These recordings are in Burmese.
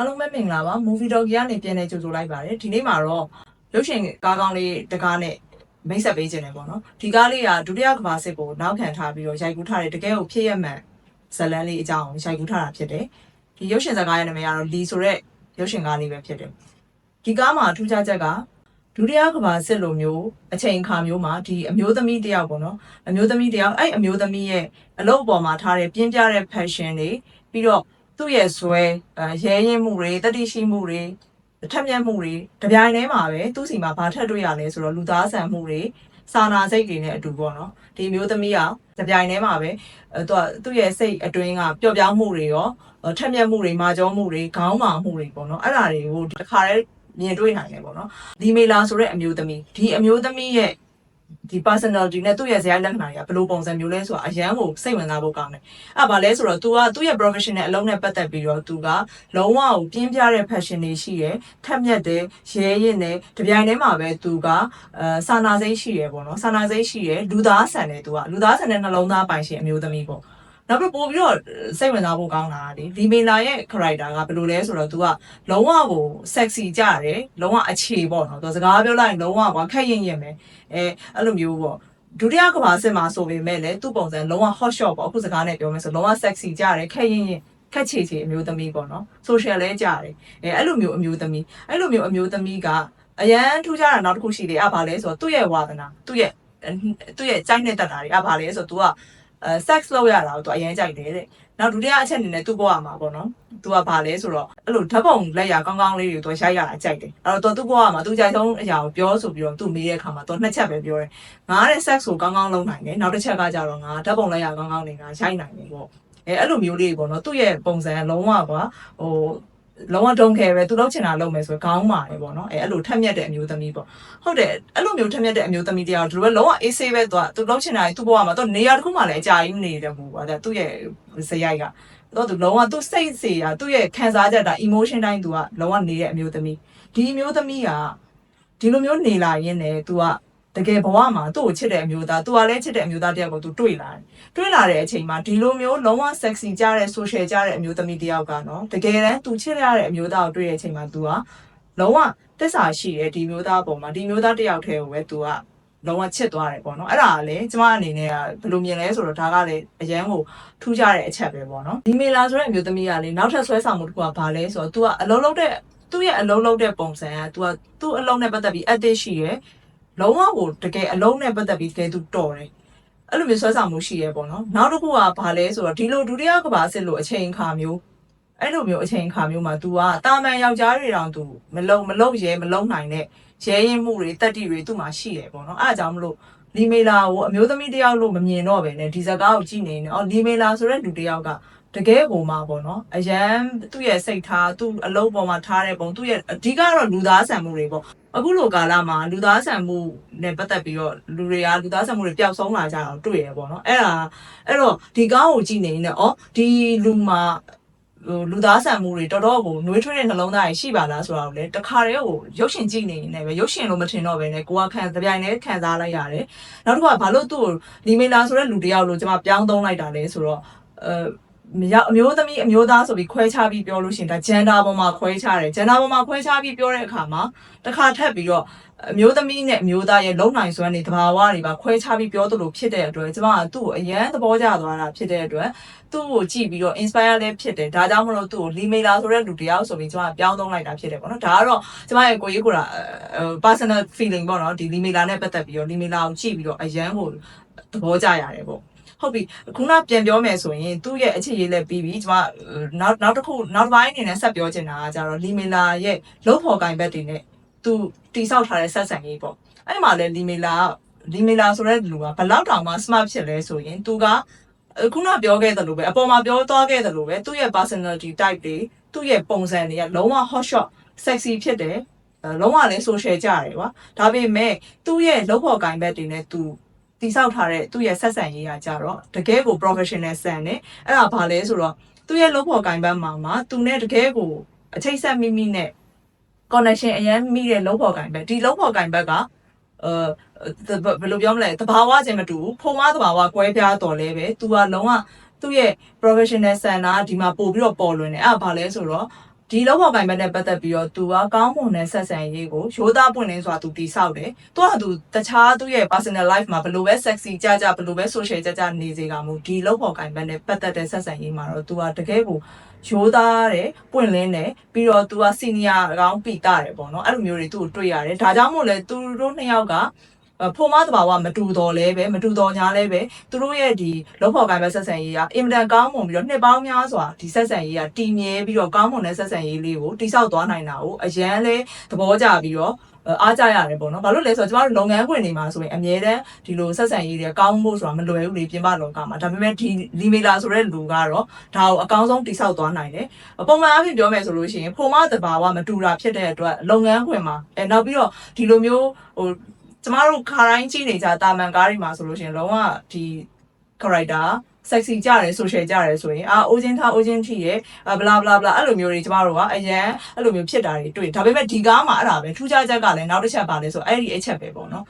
အားလုံးပဲမင်္ဂလာပါ movie dog ကနေပြန်နေကြိုဆိုလိုက်ပါတယ်ဒီနေ့မှာတော့ရုပ်ရှင်ကားကောင်းလေးတကားနဲ့မိတ်ဆက်ပေးခြင်းတယ်ပေါ့နော်ဒီကားလေးကဒုတိယကမ္ဘာစစ်ကိုနောက်ခံထားပြီးတော့ရိုက်ကူးထားတဲ့တကယ်ကိုဖြစ်ရမှန်ဇတ်လန်းလေးအကြောင်းရိုက်ကူးထားတာဖြစ်တယ်ဒီရုပ်ရှင်ဇာတ်ကားရဲ့နာမည်ကတော့လီဆိုတဲ့ရုပ်ရှင်ကားလေးပဲဖြစ်တယ်ဒီကားမှာထူးခြားချက်ကဒုတိယကမ္ဘာစစ်လိုမျိုးအချိန်အခါမျိုးမှာဒီအမျိုးသမီးတယောက်ပေါ့နော်အမျိုးသမီးတယောက်အဲ့အမျိုးသမီးရဲ့အလုပ်ပေါ်မှာထားတဲ့ပြင်းပြတဲ့ passion တွေပြီးတော့ သူ့ရဲ့ဇွဲအဲရဲရင်မှုတွေတတိရှိမှုတွေထက်မြက်မှုတွေတပြိုင်တည်းမှာပဲသူ့စီမှာဘာထက်တွေ့ရလဲဆိုတော့လူသားဆန်မှုတွေစာနာစိတ်တွေနဲ့အတူပေါ့နော်ဒီမျိုးသမီးကတပြိုင်တည်းမှာပဲအဲသူကသူ့ရဲ့စိတ်အတွင်းကပျော့ပြောင်းမှုတွေရောအဲထက်မြက်မှုတွေမာကြောမှုတွေခေါင်းမာမှုတွေပေါ့နော်အဲ့ဒါတွေကိုဒီတစ်ခါတည်းမြင်တွေ့နိုင်တယ်ပေါ့နော်ဒီမေလာဆိုတဲ့အမျိုးသမီးဒီအမျိုးသမီးရဲ့ ဒီ personality နဲ့သူ့ရဲ့ဇာတ်လက္ခဏာတွေကဘယ်လိုပုံစံမျိုးလဲဆိုတာအရန်ကိုစိတ်ဝင်စားဖို့ကောင်းတယ်။အဲ့ဒါဘာလဲဆိုတော့ तू ကသူ့ရဲ့ professional အလုံးနဲ့ပတ်သက်ပြီးတော့ तू ကလုံးဝကိုပြင်းပြတဲ့ passion တွေရှိတယ်။ထက်မြက်တယ်၊ရဲရင်တယ်၊တပြိုင်တည်းမှာပဲ तू ကအဲစာနာစိတ်ရှိတယ်ပေါ့နော်။စာနာစိတ်ရှိတယ်လူသားဆန်တယ် तू ကလူသားဆန်တဲ့နှလုံးသားပိုင်ရှင်အမျိုးသမီးပေါ့။ နောက်ပြီးပို့ပြီးတော့စိတ်ဝင်စားဖို့ကောင်းတာလေလီမေလာရဲ့ character ကဘယ်လိုလဲဆိုတော့ तू ကလုံးဝကို sexy ကြတယ်လုံးဝအခြေပေါ့နော် तू စကားပြောလိုက်ရင်လုံးဝကွာခက်ရင်ရင်ပဲအဲအဲ့လိုမျိုးပေါ့ဒုတိယကမ္ဘာစစ်မှာဆိုပေမဲ့လည်းသူ့ပုံစံလုံးဝ hot shot ပေါ့အခုစကားနဲ့ပြောမယ်ဆိုလုံးဝ sexy ကြတယ်ခက်ရင်ရင်ခက်ချေချေအမျိုးသမီးပေါ့နော် social လဲကြတယ်အဲအဲ့လိုမျိုးအမျိုးသမီးအဲ့လိုမျိုးအမျိုးသမီးကအရန်ထူးခြားတာနောက်တစ်ခုရှိတယ်အဘာလဲဆိုတော့သူ့ရဲ့ဝါသနာသူ့ရဲ့သူ့ရဲ့ကြိုက်နဲ့တက်တာတွေအဘာလဲဆိုတော့ तू က အဲ sex လောက်ရတာကိုသူအရင်ကြိုက်တယ်တဲ့နောက်ဒုတိယအချက်အနေနဲ့သူ့ဘဝမှာပေါ့နော်သူကဘာလဲဆိုတော့အဲ့လိုဓာတ်ပုံလက်ရကောင်းကောင်းလေးတွေကိုသူရိုက်ရတာကြိုက်တယ်အဲ့တော့သူ့ဘဝမှာသူကြိုက်ဆုံးအရာကိုပြောဆိုပြီးတော့သူ့မေးတဲ့အခါမှာသူနှစ်ချက်ပဲပြောတယ်ငါတဲ့ sex ကိုကောင်းကောင်းလုပ်နိုင်တယ်နောက်တစ်ချက်ကကြတော့ငါဓာတ်ပုံလက်ရကောင်းကောင်းနေငါရိုက်နိုင်တယ်ပေါ့အဲအဲ့လိုမျိုးလေးပေါ့နော်သူ့ရဲ့ပုံစံကလုံးဝကွာဟို လုံးဝဒုံခဲပဲသူလုပ်ချင်တာလုပ်မယ်ဆိုခေါင်းမာတယ်ပေါ့နော်အဲအဲ့လိုထက်မြက်တဲ့အမျိုးသမီးပေါ့ဟုတ်တယ်အဲ့လိုမျိုးထက်မြက်တဲ့အမျိုးသမီးတရားတို့ပဲလုံးဝအေးဆေးပဲသူကသူလုပ်ချင်တာသူ့ဘဝမှာသူနေရာတစ်ခုမှလည်းအကြာကြီးမနေတယ်ဘူးကွာဒါသူ့ရဲ့ဇယိုက်ကတော့သူလုံးဝသူစိတ်စေတာသူ့ရဲ့ခံစားချက်တာ emotion တိုင်းသူကလုံးဝနေတဲ့အမျိုးသမီးဒီအမျိုးသမီးကဒီလိုမျိုးနေလာရင်းနဲ့သူက တကယ်ဘဝမှာသူ့ကိုချစ်တဲ့အမျိုးသားသူကလည်းချစ်တဲ့အမျိုးသားတယောက်ကိုသူတွေ့လာတယ်တွေ့လာတဲ့အချိန်မှာဒီလိုမျိုးလုံးဝ sexy ကြတဲ့ social ကြတဲ့အမျိုးသမီးတယောက်ကနော်တကယ်တမ်းသူချစ်ရတဲ့အမျိုးသားကိုတွေ့တဲ့အချိန်မှာသူကလုံးဝတစ္ဆာရှိတယ်ဒီမျိုးသားပေါ်မှာဒီမျိုးသားတယောက်တည်းကိုပဲသူကလုံးဝချစ်သွားတယ်ပေါ့နော်အဲ့ဒါကလည်းကျမအနေနဲ့ကဘယ်လိုမြင်လဲဆိုတော့ဒါကလည်းအရန်ကိုထူးခြားတဲ့အချက်ပဲပေါ့နော်ဒီမေလာဆိုတဲ့အမျိုးသမီးကလေနောက်ထပ်ဆွဲဆောင်မှုတစ်ခုကဘာလဲဆိုတော့ तू ကအလုံးလုံးတဲ့သူ့ရဲ့အလုံးလုံးတဲ့ပုံစံက तू ကသူ့အလုံးနဲ့ပတ်သက်ပြီး active ရှိတယ် လုံးဝကိုတကယ်အလုံးနဲ့ပတ်သက်ပြီးတကယ်သူတော်တယ်အဲ့လိုမျိုးဆွဲဆောင်မှုရှိရဲပေါ့နော်နောက်တစ်ခုကဘာလဲဆိုတော့ဒီလိုဒုတိယကဘာစစ်လို့အချိန်အခါမျိုးအဲ့လိုမျိုးအချိန်အခါမျိုးမှာ तू ကတာမန်ယောက်ျားတွေတောင် तू မလုံမလုံရဲမလုံနိုင်တဲ့ရဲရင်မှုတွေတက်တီတွေသူ့မှာရှိတယ်ပေါ့နော်အဲ့အကြောင်းမလို့လီမေလာကိုအမျိုးသမီးတယောက်လို့မမြင်တော့ဘဲနဲ့ဒီဇာကားကိုကြည့်နေနေ။အော်လီမေလာဆိုတဲ့လူတယောက်က တကယ်ကိုမှပေါ့နော်အရန်သူ့ရဲ့စိတ်ထားသူ့အလုံးပေါ်မှာထားတဲ့ပုံသူ့ရဲ့အဓိကတော့လူသားဆန်မှုတွေပေါ့အခုလိုကာလမှာလူသားဆန်မှုနဲ့ပတ်သက်ပြီးတော့လူတွေကလူသားဆန်မှုတွေပျောက်ဆုံးလာကြအောင်တွေ့ရပေါ့နော်အဲ့ဒါအဲ့တော့ဒီကားကိုကြည့်နေနေဩဒီလူမှာဟိုလူသားဆန်မှုတွေတော်တော်ကိုနှွေးထွေးတဲ့နှလုံးသားကြီးရှိပါလားဆိုတာကိုလည်းတခါတည်းကိုရုပ်ရှင်ကြည့်နေနေပဲရုပ်ရှင်လို့မထင်တော့ပဲねကိုကခံတပြိုင်တည်းခံစားလိုက်ရတယ်နောက်တစ်ခုကဘာလို့သူ့ကိုလီမေလာဆိုတဲ့လူတယောက်လို့ကျွန်မပြောင်းသုံးလိုက်တာလဲဆိုတော့အဲ မရအမျိုးသမီးအမျိုးသားဆိုပြီးခွဲခြားပြီးပြောလို့ရှိရင်ဒါဂျန်ဒါပေါ်မှာခွဲခြားတယ်ဂျန်ဒါပေါ်မှာခွဲခြားပြီးပြောတဲ့အခါမှာတစ်ခါထပ်ပြီးတော့အမျိုးသမီးနဲ့အမျိုးသားရဲ့လုံနိုင်စွမ်းတွေတဘာဝတွေပါခွဲခြားပြီးပြောသလိုဖြစ်တဲ့အတွက်ကျမကသူ့ကိုအရန်သဘောကျသွားတာဖြစ်တဲ့အတွက်သူ့ကိုကြည့်ပြီးတော့ inspire လည်းဖြစ်တယ်ဒါကြောင့်မလို့သူ့ကိုလီမေလာဆိုတဲ့လူတယောက်ဆိုပြီးကျမပြောင်းသုံးလိုက်တာဖြစ်တယ်ပေါ့နော်ဒါကတော့ကျမရဲ့ကိုကြီးကိုတာ personal feeling ပေါ့နော်ဒီလီမေလာနဲ့ပတ်သက်ပြီးတော့လီမေလာကိုကြည့်ပြီးတော့အရန်ကိုသဘောကျရတယ်ပေါ့ ဟုတ်ပြီခုနပြန်ပြောမယ်ဆိုရင်သူ့ရဲ့အခြေရေးလည်းပြီးပြီကျွန်မနောက်နောက်တစ်ခုနောက်တစ်ပိုင်းအနေနဲ့ဆက်ပြောချင်တာကကြတော့လီမေလာရဲ့လုံးဖော်ကင်ဘက်တွေနဲ့သူတိဆောက်ထားတဲ့ဆက်ဆံရေးပေါ့အဲ့မှာလည်းလီမေလာလီမေလာဆိုတဲ့လူကဘလောက်တောင်မှ smart ဖြစ်လဲဆိုရင်သူကခုနပြောခဲ့သလိုပဲအပေါ်မှာပြောသွားခဲ့သလိုပဲသူ့ရဲ့ personality type တွေသူ့ရဲ့ပုံစံတွေကလုံးဝ hot shot sexy ဖြစ်တယ်လုံးဝလည်း social ကြတယ်ကွာဒါပေမဲ့သူ့ရဲ့လုံးဖော်ကင်ဘက်တွေနဲ့သူ တိဆောက်ထားတဲ့သူ့ရဲ့ဆက်ဆံရေးကကြတော့တကယ်ကို professional ဆန်တယ်အဲ့ဒါဘာလဲဆိုတော့သူ့ရဲ့လုပ်ဖို့ကင်ဘတ်မှာမှာသူနဲ့တကယ်ကိုအချိတ်ဆက်မိမိနဲ့ connection အရင်မိတဲ့လုပ်ဖို့ကင်ဘတ်ဒီလုပ်ဖို့ကင်ဘတ်ကအဲဘယ်လိုပြောမလဲတဘာဝချင်းမတူဘူးဖုံမတဘာဝကွဲပြားတော်လဲပဲသူကလုံးဝသူ့ရဲ့ professional ဆန်တာဒီမှာပို့ပြီးတော့ပေါ်လွင်တယ်အဲ့ဒါဘာလဲဆိုတော့ ဒီလောက်ပေါ်ကိုင်ဘက်နဲ့ပတ်သက်ပြီးတော့သူကကောင်းမွန်တဲ့ဆက်ဆံရေးကိုရိုးသားပွင့်လင်းစွာသူတည်ဆောက်တယ်။သူကသူတခြားသူ့ရဲ့ personal life မှာဘယ်လိုပဲ sexy ကြကြဘယ်လိုပဲ social ကြကြနေစေကမူဒီလောက်ပေါ်ကိုင်ဘက်နဲ့ပတ်သက်တဲ့ဆက်ဆံရေးမှာတော့သူကတကယ်ကိုရိုးသားတယ်ပွင့်လင်းတယ်ပြီးတော့သူက senior အကောင်းပီတာတယ်ပေါ့နော်အဲ့လိုမျိုးတွေသူ့ကိုတွေ့ရတယ်ဒါကြောင့်မို့လဲသူတို့နှစ်ယောက်ကအဲ့ ဖိုမတဘာဝမတူတော်လဲပဲမတူတော်ညာလဲပဲသူတို့ရဲ့ဒီလောက်ဖော်ကိုင်ပဲဆက်ဆံရေးကအင်မတန်ကောင်းမွန်ပြီးတော့နှစ်ပေါင်းများစွာဒီဆက်ဆံရေးကတည်မြဲပြီးတော့ကောင်းမွန်တဲ့ဆက်ဆံရေးလေးကိုတိဆောက်သွားနိုင်တာကိုအရန်လဲသဘောကျပြီးတော့အဲအားကြရတယ်ပေါ့နော်။ဘာလို့လဲဆိုတော့ကျမတို့လုပ်ငန်းခွင်တွေမှာဆိုရင်အမြဲတမ်းဒီလိုဆက်ဆံရေးတွေကောင်းဖို့ဆိုတာမလွယ်ဘူးလေပြင်ပလောကမှာ။ဒါပေမဲ့ဒီလီမီလာဆိုတဲ့လူကတော့ဒါကိုအကောင်းဆုံးတိဆောက်သွားနိုင်တယ်။ပုံမှန်အဖြစ်ပြောမယ်ဆိုလို့ရှိရင်ဖိုမတဘာဝမတူတာဖြစ်တဲ့အတွက်လုပ်ငန်းခွင်မှာအဲနောက်ပြီးတော့ဒီလိုမျိုးဟို ကျမတို့ခါတိုင်းကြည့်နေကြတာမန်ကားတွေမှာဆိုလို့ရှိရင်လုံးဝဒီ character sexy ကြတယ် social ကြတယ်ဆိုရင်အာအိုချင်းထားအိုချင်းထိရဲ့အာ bla bla bla အဲ့လိုမျိုးတွေကျမတို့ကအရန်အဲ့လိုမျိုးဖြစ်တာတွေတွေ့ဒါပေမဲ့ဒီကားမှာအဲ့ဒါပဲထူးခြားချက်ကလည်းနောက်တစ်ချက်ပါလဲဆိုအဲ့ဒီအချက်ပဲပေါ့နော်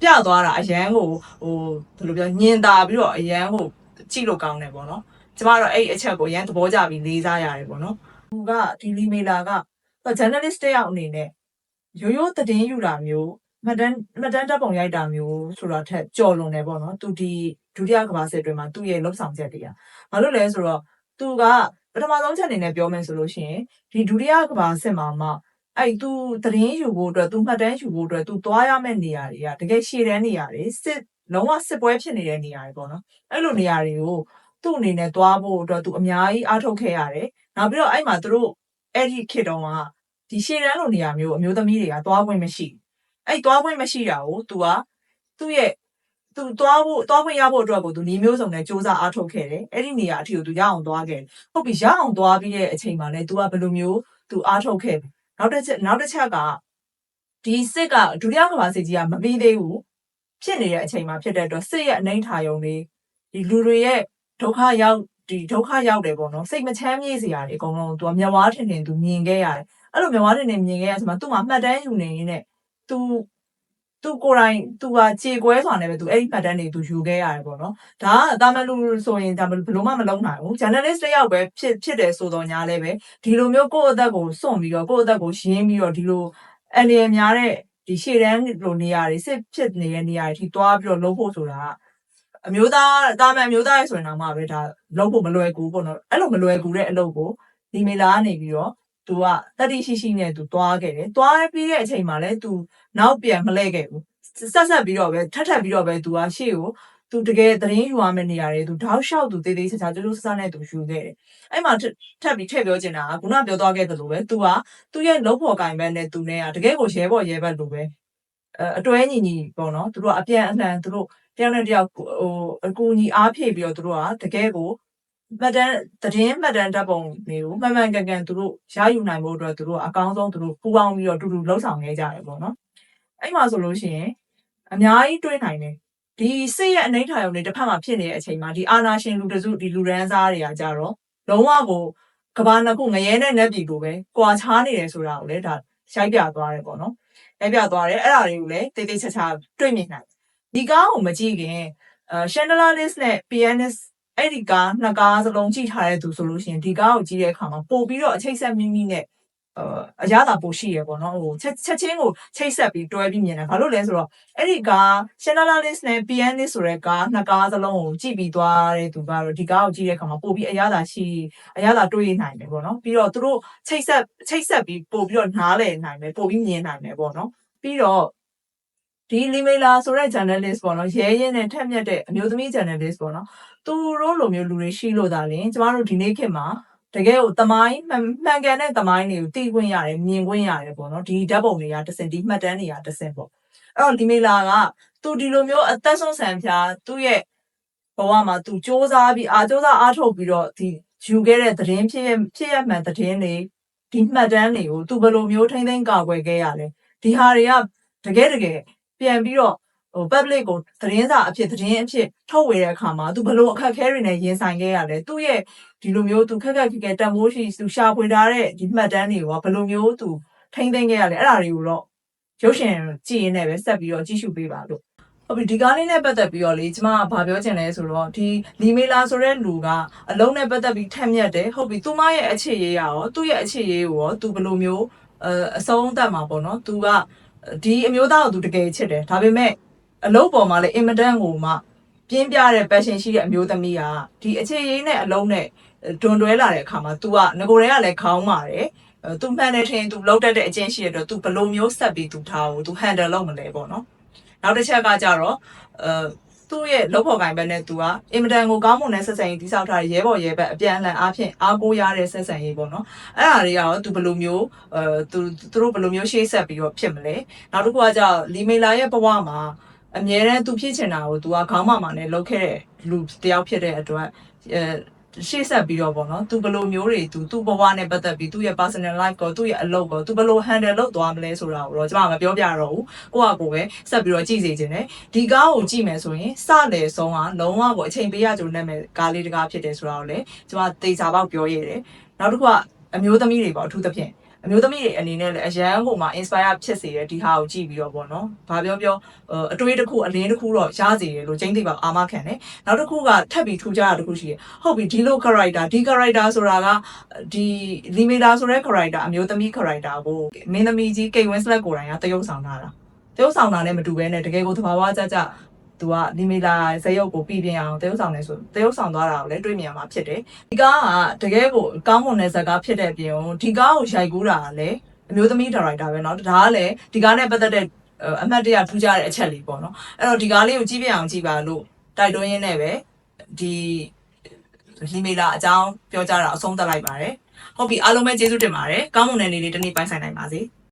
ပြသွားတာအရန်ကိုဟိုဘယ်လိုပြောညင်တာပြီးတော့အရန်ကိုကြည့်လို့ကောင်းတယ်ပေါ့နော်ကျမတို့အဲ့ဒီအချက်ကိုအရန်သဘောကျပြီးလေးစားရတယ်ပေါ့နော်သူကဒီလီမေလာက journalist တယောက်အနေနဲ့ရိုးရိုးသတင်းယူတာမျိုး မတန်းမတန်းတပ်ပုံရိုက်တာမျိုးဆိုတာထက်ကြော်လွန်တယ်ပေါ့နော်သူဒီဒုတိယကမ္ဘာစစ်အတွင်းမှာသူ့ရဲ့လှုပ်ဆောင်ချက်တွေကဘာလို့လဲဆိုတော့သူကပထမဆုံးချက်အနေနဲ့ပြောမယ်ဆိုလို့ရှိရင်ဒီဒုတိယကမ္ဘာစစ်မှာမှအဲ့သူသတင်းယူဖို့အတွက်သူမှတ်တမ်းယူဖို့အတွက်သူသွားရမယ့်နေရာတွေကတကယ်ရှည်တဲ့နေရာတွေစစ်လုံးဝစစ်ပွဲဖြစ်နေတဲ့နေရာတွေပေါ့နော်အဲ့လိုနေရာတွေကိုသူ့အနေနဲ့သွားဖို့အတွက်သူအများကြီးအားထုတ်ခဲ့ရတယ်နောက်ပြီးတော့အဲ့မှာသူတို့အဲ့ဒီခေတ်တုန်းကဒီရှည်တန်းလိုနေရာမျိုးအမျိုးသမီးတွေကသွားခွင့်မရှိဘူး အဲ့သွားခွင့်မရှိတာကို तू ကသူ့ရဲ့သူသွားဖို့သွားခွင့်ရဖို့အတွက်ကို तू နေမျိုးစုံနဲ့စူးစမ်းအားထုတ်ခဲ့တယ်အဲ့ဒီနေရာအထိကို तू ရအောင်သွားခဲ့တယ်ဟုတ်ပြီရအောင်သွားပြီးတဲ့အချိန်မှာလဲ तू ကဘယ်လိုမျိုး तू အားထုတ်ခဲ့ပြီနောက်တစ်ချက်နောက်တစ်ချက်ကဒီစစ်ကဒုတိယကမ္ဘာစစ်ကြီးကမပြီးသေးဘူးဖြစ်နေတဲ့အချိန်မှာဖြစ်တဲ့အတွက်စစ်ရဲ့အနှိမ့်ထာယုံလေးဒီလူတွေရဲ့ဒုက္ခရောက်ဒီဒုက္ခရောက်တယ်ပေါ့နော်စိတ်မချမ်းမြေ့စရာတွေအကုန်လုံး तू ကမျက်ဝါးထင်ထင် तू မြင်ခဲ့ရတယ်အဲ့လိုမျက်ဝါးထင်ထင်မြင်ခဲ့ရဆိုမှ तू မှမှတ်တမ်းယူနေရင်းနဲ့ तू သူကိုယ်တိုင်သူကကြေကွဲစွာနဲ့ပဲသူအဲ့ဒီပတ်တန်းတွေသူယူခဲ့ရတယ်ပေါ့နော်ဒါကတာမန်လူဆိုရင်ဒါဘယ်လိုမှမလုပ်နိုင်ဘူး journalist တယောက်ပဲဖြစ်ဖြစ်တယ်ဆိုတော့ညာလဲပဲဒီလိုမျိုးကိုယ့်အသက်ကိုစွန့်ပြီးတော့ကိုယ့်အသက်ကိုရင်းပြီးတော့ဒီလိုအန်ဒီရများတဲ့ဒီရှေ့တန်းလိုနေရာတွေစစ်ဖြစ်နေတဲ့နေရာတွေထိသွားပြီးတော့လုပ်ဖို့ဆိုတာကအမျိုးသားတာမန်အမျိုးသားရဲ့ဆိုရင်တော့မှပဲဒါလုပ်ဖို့မလွယ်ကူပေါ့နော်အဲ့လိုမလွယ်ကူတဲ့အလုပ်ကိုဒီမေလာကနေပြီးတော့ သူကတတိရှိရှိနဲ့သူသွားခဲ့တယ်သွားပြီးတဲ့အချိန်မှာလဲသူနောက်ပြန်မလဲခဲ့ဘူးဆက်ဆက်ပြီးတော့ပဲထပ်ထပ်ပြီးတော့ပဲသူကရှေ့ကိုသူတကယ်သတင်းယူရမယ့်နေရာတွေသူတောက်လျှောက်သူတေးသေးချာချာကြိုးကြိုးဆဆနဲ့သူယူခဲ့တယ်အဲ့မှာထပ်ပြီးထည့်ပြောချင်တာကခုနပြောသွားခဲ့တယ်လို့ပဲသူကသူ့ရဲ့လုံးဖော်ကင်ဘက်နဲ့သူနဲ့ကတကယ်ကိုရဲဘော်ရဲဘက်လိုပဲအဲအတွဲညီညီပေါ့နော်သူတို့ကအပြန်အလှန်သူတို့တယောက်နဲ့တယောက်ဟိုအကူညီအားဖြည့်ပြီးတော့သူတို့ကတကယ်ကို မှတ်တမ်းသတင်းမှတ်တမ်းဓာတ်ပုံတွေကိုမှန်မှန်ကန်ကန်သူတို့ရယူနိုင်ဖို့အတွက်သူတို့အကောင်းဆုံးသူတို့ပူပေါင်းပြီးတော့တူတူလှုပ်ဆောင်ခဲ့ကြတယ်ပေါ့နော်အဲ့မှာဆိုလို့ရှိရင်အများကြီးတွေးနိုင်တယ်ဒီစိတ်ရဲ့အနှိမ့်ထာယုံတွေတစ်ဖက်မှာဖြစ်နေတဲ့အချိန်မှာဒီအာနာရှင်လူတစုဒီလူရန်စားတွေကကြတော့လုံးဝကိုကဘာနှစ်ခုငရဲနဲ့နက်ပြည်ကိုပဲကွာခြားနေတယ်ဆိုတာကိုလည်းဒါရိုက်ပြသွားတယ်ပေါ့နော်ရိုက်ပြသွားတယ်အဲ့ဒါတွေကိုလည်းတိတ်တိတ်ချာချာတွေ့မြင်နိုင်ဒီကားကိုမကြည့်ခင်အဲ Chandler List နဲ့ Pianist အဲ့ဒီကားနှစ်ကားစလုံးကြည့်ထားတဲ့သူဆိုလို့ရှိရင်ဒီကားကိုကြည့်တဲ့အခါမှာပို့ပြီးတော့အချိတ်ဆက်မိမိနဲ့အာအရသာပိုရှိရပေါ့နော်ဟိုချက်ချက်ချင်းကိုချိတ်ဆက်ပြီးတွဲပြီးမြင်တယ်ဘာလို့လဲဆိုတော့အဲ့ဒီကား Chandler List နဲ့ Pianist ဆိုတဲ့ကားနှစ်ကားစလုံးကိုကြည့်ပြီးသွားတဲ့သူကတော့ဒီကားကိုကြည့်တဲ့အခါမှာပို့ပြီးအရသာရှိအရသာတွေးနိုင်တယ်ပေါ့နော်ပြီးတော့သူတို့ချိတ်ဆက်ချိတ်ဆက်ပြီးပို့ပြီးတော့နားလည်နိုင်မယ်ပို့ပြီးမြင်နိုင်မယ်ပေါ့နော်ပြီးတော့ ဒီလီမေလာဆိုတဲ့ journalist ပေါ့နော်ရဲရဲနဲ့ထက်မြက်တဲ့အမျိုးသမီး journalist ပေါ့နော်သူတို့လိုမျိုးလူတွေရှိလို့ဒါလင်ကျမတို့ဒီနေ့ခေတ်မှာတကယ်ကိုတမိုင်းမှန်မှန်ကန်တဲ့တမိုင်းတွေကိုသိခွင့်ရတယ်မြင်ခွင့်ရတယ်ပေါ့နော်ဒီဓာတ်ပုံတွေကတစ်စင်ဒီမှတ်တမ်းတွေကတစ်စင်ပေါ့အဲ့တော့ဒီမေလာကသူဒီလိုမျိုးအသက်ဆုံးဆန်ဖျားသူ့ရဲ့ဘဝမှာသူစ조사ပြီးအာစ조사အားထုတ်ပြီးတော့ဒီယူခဲ့တဲ့သတင်းဖြစ်ရဖြစ်ရမှန်သတင်းတွေဒီမှတ်တမ်းတွေကိုသူဘယ်လိုမျိုးထိမ့်သိမ်းကာကွယ်ခဲ့ရလဲဒီဟာတွေကတကယ်တကယ် ပြန်ပြီးတော့ဟို public ကိုသတင်းစာအဖြစ်သတင်းအဖြစ်ထုတ်ဝေတဲ့အခါမှာသူဘလို့အခက်အခဲတွေနဲ့ရင်ဆိုင်ခဲ့ရလဲသူ့ရဲ့ဒီလိုမျိုးသူခက်ခက်ခက်ခက်တန်မိုးရှိသူရှာဖွေထားတဲ့ဒီမှတ်တမ်းတွေကဘလို့မျိုးသူထိမ့်သိမ်းခဲ့ရလဲအဲ့ဒါတွေကိုတော့ရုပ်ရှင်ကြည့်ရင်းနဲ့ပဲဆက်ပြီးတော့ကြည့်ရှုပေးပါလို့ဟုတ်ပြီဒီကားလေးနဲ့ပတ်သက်ပြီးတော့လေကျမကဘာပြောချင်လဲဆိုတော့ဒီလီမေလာဆိုတဲ့လူကအလုံးနဲ့ပတ်သက်ပြီးထက်မြက်တယ်ဟုတ်ပြီသူမရဲ့အခြေရေးရရောသူ့ရဲ့အခြေရေးကိုရောသူဘယ်လိုမျိုးအအဆုံးသတ်မှာပေါ့နော်သူက ဒီအမျိုးသားကိုသူတကယ်ချစ်တယ်ဒါပေမဲ့အလုံးပေါ်မှာလေအင်မတန်ကိုမှပြင်းပြတဲ့ passion ရှိတဲ့အမျိုးသမီးကဒီအခြေရေးနဲ့အလုံးနဲ့တွန်တွဲလာတဲ့အခါမှာ तू ကငကိုယ်တွေကလည်းခေါင်းမာတယ်အဲ तू မှန်တယ်ထင် तू လောက်တတ်တဲ့အကျင့်ရှိရတော့ तू ဘယ်လိုမျိုးဆက်ပြီး तू ထားကို तू handle လုပ်မလဲပေါ့နော် နောက်တစ်ချက်ကကြတော့အဲ သူ့ရဲ့လောက်ဖို့ကိုင်ဘက်နဲ့သူကအင်မတန်ကိုကောင်းမွန်တဲ့ဆက်ဆံရေးတိစောက်ထားတဲ့ရဲဘော်ရဲဘက်အပြန်အလှန်အားဖြင့်အားကိုးရတဲ့ဆက်ဆံရေးပေါ့နော်အဲ့ဒါတွေကရောသူဘယ်လိုမျိုးအဲသူသူတို့ဘယ်လိုမျိုးရှေ့ဆက်ပြီးတော့ဖြစ်မလဲနောက်တစ်ခုကကြတော့လီမေလာရဲ့ဘဝမှာအမြဲတမ်းသူဖြစ်ချင်တာကိုသူကခေါင်းမမာနဲ့လုပ်ခဲ့တဲ့လူတစ်ယောက်ဖြစ်တဲ့အတွက်အဲ ရှေ့ဆက်ပြီးတော့ပေါ့နော်သူဘယ်လိုမျိုးတွေသူသူ့ဘဝနဲ့ပတ်သက်ပြီးသူ့ရဲ့ personal life ကိုသူ့ရဲ့အလုပ်ကိုသူဘယ်လို handle လုပ်သွားမလဲဆိုတာကိုတော့ကျွန်မမပြောပြတော့ဘူးကိုယ့်အကိုပဲဆက်ပြီးတော့ကြည့်စေခြင်းနဲ့ဒီကားကိုကြည့်မယ်ဆိုရင်စလေဆုံးကလုံးဝကိုအချိန်ပေးရကြုံနဲ့မဲ့ကားလေးတကားဖြစ်တယ်ဆိုတာကိုလည်းကျွန်မတေချာပေါက်ပြောရတယ်နောက်တစ်ခုကအမျိုးသမီးတွေပေါ့အထူးသဖြင့် အမျိုးသမီးတွေအနေနဲ့လည်းအရန်ကိုမှ inspire ဖြစ်စေတဲ့ဒီဟာကိုကြည့်ပြီးတော့ပေါ့နော်။ဘာပြောပြောအအတွေးတစ်ခုအလင်းတစ်ခုတော့ရစေတယ်လို့ကျင်းသိပါအာမခံတယ်။နောက်တစ်ခုကထပ်ပြီးထူးခြားတာတစ်ခုရှိတယ်။ဟုတ်ပြီဒီလို character ဒီ character ဆိုတာကဒီလီမီလာဆိုတဲ့ character အမျိုးသမီး character ကိုမင်းသမီးကြီး Kate Winslet ကိုယ်တိုင်ကတရုပ်ဆောင်တာလား။တရုပ်ဆောင်တာနဲ့မတူဘဲနဲ့တကယ်ကိုသဘာဝကျကျ သူကလီမီလာဇယုတ်ကိုပြည်ပြင်းအောင်တရုပ်ဆောင်နေဆိုတရုပ်ဆောင်သွားတာကိုလည်းတွေ့မြင်ရမှာဖြစ်တယ်။ဒီကားကတကယ်ကိုကောင်းမွန်တဲ့ဇာတ်ကားဖြစ်တဲ့အပြင်ဒီကားကိုရိုက်ကူးတာကလည်းအမျိုးသမီးဒါရိုက်တာပဲเนาะဒါကလည်းဒီကားနဲ့ပတ်သက်တဲ့အမှတ်တရထူးခြားတဲ့အချက်လေးပေါ့နော်အဲ့တော့ဒီကားလေးကိုကြည့်ပြအောင်ကြည့်ပါလို့တိုက်တွန်းရင်းနဲ့ပဲဒီလီမီလာအကြောင်းပြောကြတာအဆုံးသတ်လိုက်ပါတယ်ဟုတ်ပြီအားလုံးပဲကျေးဇူးတင်ပါတယ်ကောင်းမွန်တဲ့နေ့လေးတစ်နေ့ပိုင်ဆိုင်နိုင်ပါစေ